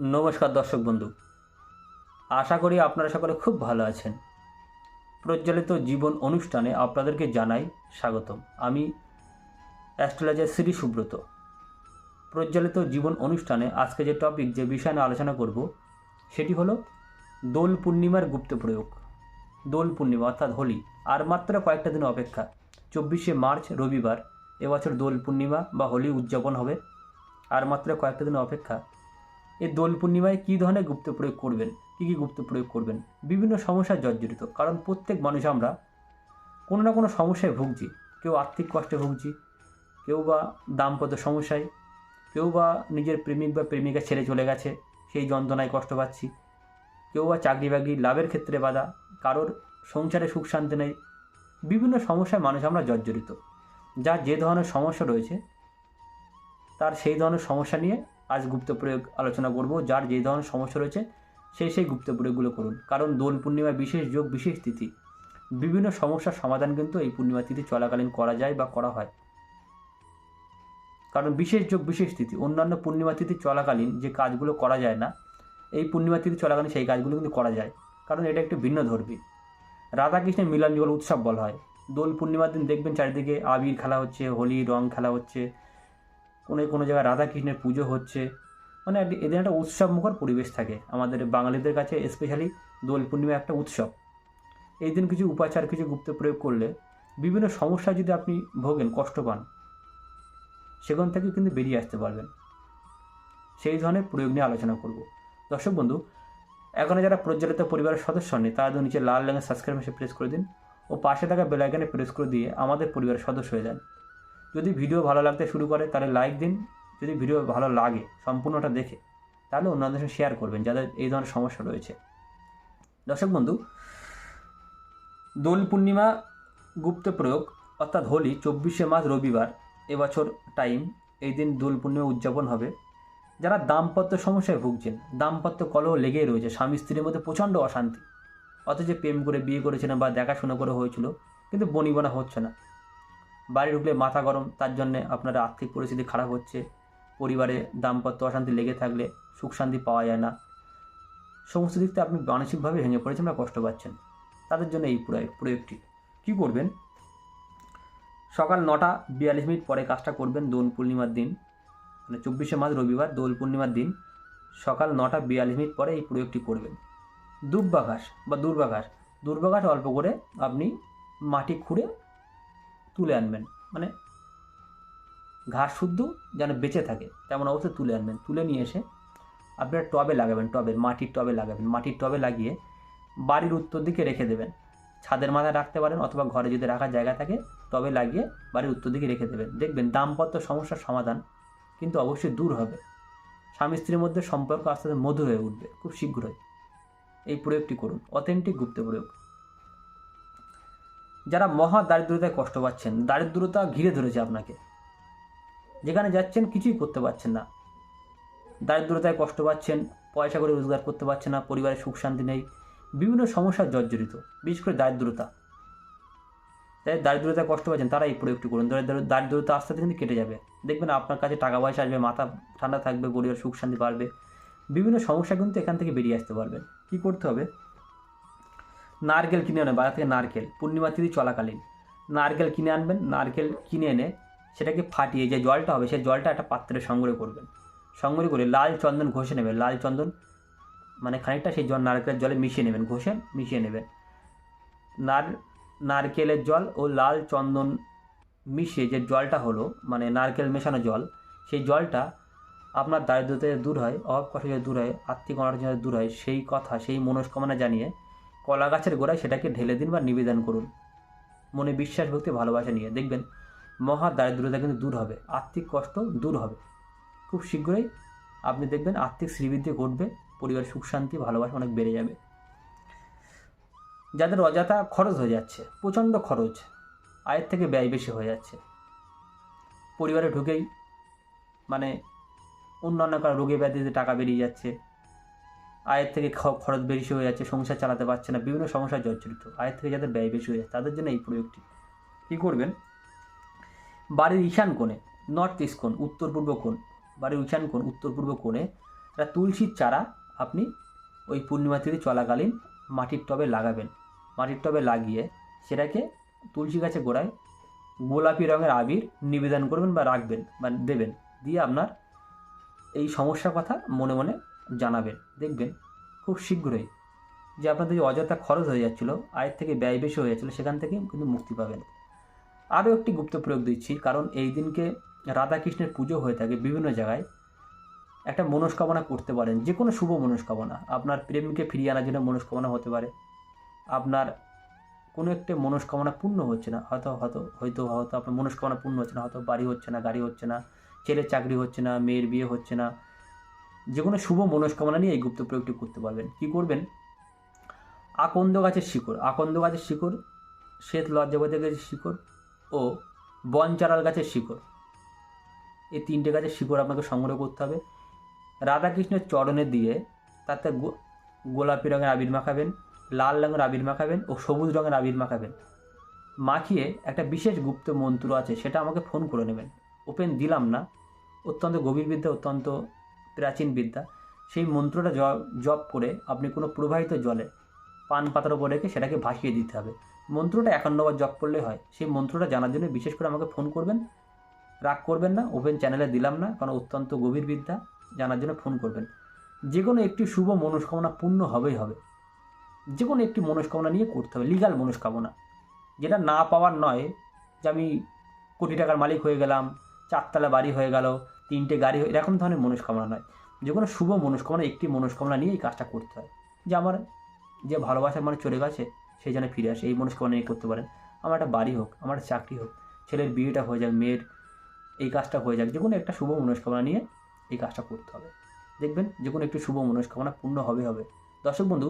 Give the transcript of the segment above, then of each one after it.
নমস্কার দর্শক বন্ধু। আশা করি আপনারা সকলে খুব ভালো আছেন। প্রজ্বলিত জীবন অনুষ্ঠানে আপনাদেরকে জানাই স্বাগতম। আমি অ্যাস্ট্রোলজার শ্রী সুব্রত। প্রজ্বলিত জীবন অনুষ্ঠানে আজকে যে টপিক যে বিষয় নিয়ে আলোচনা করব, সেটি হলো দোল পূর্ণিমার গুপ্ত প্রয়োগ। দোল পূর্ণিমা, অর্থাৎ হোলি, আর মাত্র কয়েকটা দিন অপেক্ষা। চব্বিশে মার্চ, রবিবার, এবছর দোল পূর্ণিমা বা হোলি উদযাপন হবে। আর মাত্র কয়েকটা দিন অপেক্ষা এই দোল পূর্ণিমায় কী ধরনের গুপ্ত প্রয়োগ করবেন? কী কী গুপ্ত প্রয়োগ করবেন? বিভিন্ন সমস্যায় জর্জরিত, কারণ প্রত্যেক মানুষ আমরা কোনো না কোনো সমস্যায় ভুগছি। কেউ আর্থিক কষ্টে ভুগছি, কেউ বা দাম্পত্য সমস্যায়, কেউ বা নিজের প্রেমিক বা প্রেমিকা ছেড়ে চলে গেছে, সেই যন্ত্রণায় কষ্ট পাচ্ছি। কেউ বা চাকরি বাকরি লাভের ক্ষেত্রে বাধা, কারোর সংসারে সুখ শান্তি নেই। বিভিন্ন সমস্যায় মানুষ আমরা জর্জরিত। যার যে ধরনের সমস্যা রয়েছে, তার সেই ধরনের সমস্যা নিয়ে আজ গুপ্ত প্রয়োগ আলোচনা করব, যার যে ধরনের সমস্যা রয়েছে সেই সেই গুপ্ত প্রয়োগগুলো করুন। কারণ দোল পূর্ণিমা বিশেষ যোগ, বিশেষ তিথি। বিভিন্ন সমস্যার সমাধান কিন্তু এই পূর্ণিমা তিথি চলাকালীন করা যায় বা করা হয়। কারণ বিশেষ যোগ, বিশেষ তিথি, অন্যান্য পূর্ণিমা তিথি চলাকালীন যে কাজগুলো করা যায় না, এই পূর্ণিমা তিথি চলাকালীন সেই কাজগুলো কিন্তু করা যায়। কারণ এটা একটি ভিন্ন ধর্মী। রাধাকৃষ্ণের মিলন যুগল উৎসব বলা হয়। দোল পূর্ণিমার দিন দেখবেন চারিদিকে আবির খেলা হচ্ছে হোলি রং খেলা হচ্ছে কোনো কোনো জায়গায় রাধাকৃষ্ণের পুজো হচ্ছে। মানে এদের একটা উৎসব মুখর পরিবেশ থাকে আমাদের বাঙালিদের কাছে স্পেশালি দোল পূর্ণিমা একটা উৎসব। এই দিন কিছু উপাচার, কিছু গুপ্ত প্রয়োগ করলে বিভিন্ন সমস্যা যদি আপনি ভোগেন, কষ্ট পান, সেখান থেকে কিন্তু বেরিয়ে আসতে পারবেন। সেই ধরনের প্রয়োগ নিয়ে আলোচনা করব। দর্শক বন্ধু এখনও যারা প্রজ্বলিত পরিবারের সদস্য নেই তারা নিচে লাল রঙের সাবস্ক্রাইব মেসে প্রেস করে দিন ও পাশে থাকা বেলাইকানে প্রেস করে দিয়ে আমাদের পরিবারের সদস্য হয়ে যান। যদি ভিডিও ভালো লাগতে শুরু করে, তাহলে লাইক দিন। যদি ভিডিও ভালো লাগে, সম্পূর্ণটা দেখে, তাহলে অন্যদের সাথে শেয়ার করবেন, যাদের এই ধরনের সমস্যা রয়েছে। দর্শক বন্ধু, দোল পূর্ণিমা গুপ্ত প্রয়োগ, অর্থাৎ হোলি, চব্বিশে মার্চ রবিবার, এবছর টাইম এই দিন দোল পূর্ণিমা উদযাপন হবে। যারা দাম্পত্য সমস্যায় ভুগছেন, দাম্পত্য কলহ লেগেই রয়েছে, স্বামী স্ত্রীর মধ্যে প্রচণ্ড অশান্তি। অথচ প্রেম করে বিয়ে করেছিলেন বা দেখাশোনা করে হয়েছিল, কিন্তু বনিবনা হচ্ছে না। বাড়ি ঢুকলে মাথা গরম, তার জন্যে আপনার আর্থিক পরিস্থিতি খারাপ হচ্ছে। পরিবারে দাম্পত্য অশান্তি লেগে থাকলে সুখ শান্তি পাওয়া যায় না। সমস্ত দিক থেকে আপনি মানসিকভাবে ভেঙে পড়েছেন বা কষ্ট পাচ্ছেন। তাদের জন্য এই প্রয়োগ প্রয়োগটি কী করবেন? সকাল নটা বিয়াল্লিশ মিনিট পরে কাজটা করবেন দোল পূর্ণিমার দিন। মানে চব্বিশে মার্চ রবিবার, দোল পূর্ণিমার দিন। সকাল নটা বিয়াল্লিশ মিনিট পরে এই প্রয়োগটি করবেন। দুব্বা ঘাস বা দুর্বা ঘাস দুর্বা ঘাস অল্প করে আপনি মাটি খুঁড়ে তুলে আনবেন। মানে ঘাস শুদ্ধ যেন বেঁচে থাকে, তেমন অবস্থায় তুলে আনবেন। তুলে নিয়ে এসে আপনার টবে লাগাবেন টবে মাটির টবে লাগাবেন। মাটির টবে লাগিয়ে বাড়ির উত্তর দিকে রেখে দেবেন। ছাদের মাথায় রাখতে পারেন অথবা ঘরে যদি রাখার জায়গা থাকে, টবে লাগিয়ে বাড়ির উত্তর দিকে রেখে দেবেন। দেখবেন দাম্পত্য সমস্যার সমাধান কিন্তু অবশ্যই দূর হবে। স্বামী স্ত্রীর মধ্যে সম্পর্ক আস্তে আস্তে মধুর হয়ে উঠবে, খুব শীঘ্রই। এই প্রয়োগটি করুন, অথেন্টিক গুপ্ত প্রয়োগ। যারা মহা দারিদ্রতায় কষ্ট পাচ্ছেন, দারিদ্রতা ঘিরে ধরেছে আপনাকে। যেখানে যাচ্ছেন কিছুই করতে পারছেন না। দারিদ্রতায় কষ্ট পাচ্ছেন, পয়সা করে রোজগার করতে পারছেন না পরিবারের সুখ শান্তি নেই, বিভিন্ন সমস্যার জর্জরিত, বিশেষ করে দারিদ্রতা। তাই দারিদ্রতায় কষ্ট পাচ্ছেন তারা এই প্রয়োগটি করুন। দারিদ্র- দারিদ্রতা আস্তে আস্তে কিন্তু কেটে যাবে। দেখবেন আপনার কাছে টাকা পয়সা আসবে, মাথা ঠান্ডা থাকবে, পরিবার সুখ শান্তি বাড়বে, বিভিন্ন সমস্যা কিন্তু এখান থেকে বেরিয়ে আসতে পারবেন কী করতে হবে? নারকেল কিনে আনেন বাজার থেকে নারকেল, পূর্ণিমা তিথি চলাকালীন, নারকেল কিনে আনবেন, নারকেল কিনে এনে সেটাকে ফাটিয়ে যে জলটা হবে, সেই জলটা একটা পাত্রে সংগ্রহ করবেন। সংগ্রহ করে লাল চন্দন ঘষে নেবেন, লাল চন্দন মানে খানিকটা সেই জল, নারকেলের জলে মিশিয়ে নেবেন, ঘষে মিশিয়ে নেবেন। নার, নারকেলের জল ও লাল চন্দন মিশিয়ে যে জলটা হলো মানে নারকেল মেশানো জল, সেই জলটা আপনার দারিদ্রতা দূর হয়, অভাব কষ্ট দূর হয় অনাটন যাতে দূর হয়, সেই কথা, সেই মনস্কামনা জানিয়ে কলা গাছের গোড়ায় সেটাকে ঢেলে দিন বা নিবেদন করুন। মনে বিশ্বাস, ভক্তি, ভালোবাসা নিয়ে। দেখবেন, মহা দারিদ্রতা কিন্তু দূর হবে, আর্থিক কষ্ট দূর হবে। খুব শীঘ্রই আপনি দেখবেন আর্থিক শ্রীবৃদ্ধি ঘটবে, পরিবার সুখ, শান্তি, ভালোবাসা অনেক বেড়ে যাবে। যাদের অযথা খরচ হয়ে যাচ্ছে, প্রচণ্ড খরচ, আয়ের থেকে ব্যয় বেশি হয়ে যাচ্ছে। পরিবারে ঢুকেই মানে অন্যান্য কারও রোগে ব্যাধিতে টাকা বেরিয়ে যাচ্ছে আয়ের থেকে খরচ বেশি হয়ে যাচ্ছে, সংসার চালাতে পারছে না, বিভিন্ন সমস্যায় জর্জরিত। আয়ের থেকে যাদের ব্যয় বেশি হয়ে যাচ্ছে, তাদের জন্য এই প্রয়োগটি। কী করবেন? বাড়ির ঈশান কোণে নর্থ ইস্ট কোণ, উত্তর পূর্ব কোণ, বাড়ির ঈশান কোণ, উত্তর পূর্ব কোণে একটা তুলসীর চারা আপনি ওই পূর্ণিমা তিথি চলাকালীন মাটির টবে লাগাবেন। মাটির টবে লাগিয়ে সেটাকে তুলসী গাছে গোড়ায় গোলাপি রঙের আবির নিবেদন করবেন বা রাখবেন বা দেবেন। দিয়ে আপনার এই সমস্যার কথা মনে মনে জানাবেন। দেখবেন খুব শীঘ্রই যে আপনাদের যে অযথা খরচ হয়ে যাচ্ছিল, আয়ের থেকে ব্যয় বেশি হয়ে যাচ্ছিল, সেখান থেকে কিন্তু মুক্তি পাবেন। আরও একটি গুপ্ত প্রয়োগ দিচ্ছি, কারণ এই দিনকে রাধাকৃষ্ণের পুজো হয়ে থাকে বিভিন্ন জায়গায়। একটা মনস্কামনা করতে পারেন, যে কোনো শুভ মনস্কামনা। আপনার প্রেমকে ফিরিয়ে আনার জন্য মনস্কামনা হতে পারে। আপনার কোনো একটা মনস্কামনা পূর্ণ হচ্ছে না, হয়তো হয়তো হয়তো হয়তো আপনার মনস্কামনা পূর্ণ হচ্ছে না, হয়তো বাড়ি হচ্ছে না, গাড়ি হচ্ছে না ছেলের চাকরি হচ্ছে না, মেয়ের বিয়ে হচ্ছে না যে কোনো শুভ মনস্কামনা নিয়ে এই গুপ্ত প্রয়োগটি করতে পারবেন। কি করবেন? আকন্দ গাছের শিকড়। আকন্দ গাছের শিকড়, শ্বেত লজ্জাপতি গাছের শিকড় ও বনচারাল গাছের শিকড়। এই তিনটে গাছের শিকড় আপনাকে সংগ্রহ করতে হবে। রাধাকৃষ্ণের চরণে দিয়ে তাতে গোলাপি রঙের আবির মাখাবেন, লাল রঙের আবির মাখাবেন ও সবুজ রঙের আবির মাখাবেন। মাখিয়ে একটা বিশেষ গুপ্ত মন্ত্র আছে, সেটা আমাকে ফোন করে নেবেন। ওপেন দিলাম না। অত্যন্ত গভীর বিদ্যা, অত্যন্ত প্রাচীন বিদ্যা সেই মন্ত্রটা জপ করে আপনি কোনো প্রবাহিত জলে পান পাতার উপর রেখে সেটাকে ভাসিয়ে দিতে হবে। মন্ত্রটা একান্নবার জপ করলে হয়। সেই মন্ত্রটা জানার জন্য বিশেষ করে আমাকে ফোন করবেন। রাগ করবেন না, ওপেন চ্যানেলে দিলাম না, কারণ অত্যন্ত গভীর বিদ্যা, জানার জন্য ফোন করবেন। যে কোনো একটি শুভ মনস্কামনা পূর্ণ হবেই হবে। যে কোনো একটি মনস্কামনা নিয়ে করতে হবে লিগাল মনস্কামনা। যেটা না পাওয়ার নয় যে আমি কোটি টাকার মালিক হয়ে গেলাম, চারতলা বাড়ি হয়ে গেল তিনটে গাড়ি এরকম ধরনের মনস্কামনা নয়। যে কোনো শুভ মনস্কামনা, একটি মনস্কামনা নিয়ে এই কাজটা করতে হয়। যে আমার যে ভালোবাসার মানে চলে গেছে, সেই যেন ফিরে আসে, এই মনস্কামনা নিয়ে করতে পারেন। আমার একটা বাড়ি হোক, আমার একটা চাকরি হোক, ছেলের বিয়েটা হয়ে যাক, মেয়ের এই কাজটা হয়ে যাক, যে কোনো একটা শুভ মনস্কামনা নিয়ে এই কাজটা করতে হবে। দেখবেন, যে কোনো একটি শুভ মনস্কামনা পূর্ণ হবে হবে। দর্শক বন্ধু,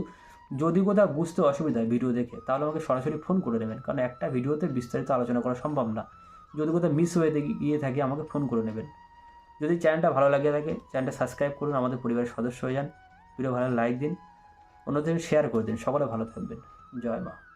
যদি কোথাও বুঝতে অসুবিধা হয় ভিডিও দেখে, তাহলে আমাকে সরাসরি ফোন করে নেবেন কারণ একটা ভিডিওতে বিস্তারিত আলোচনা করা সম্ভব না। যদি কোথাও মিস হয়ে গিয়ে থাকে, আমাকে ফোন করে নেবেন। যদি চ্যানেলটা ভালো লাগে থাকে, চ্যানেলটা সাবস্ক্রাইব করুন, আমাদের পরিবারের সদস্য হয়ে যান। ভিডিও ভালো লাইক দিন। অন্যদের শেয়ার করে দিন। সকলে ভালো থাকবেন। জয় মা।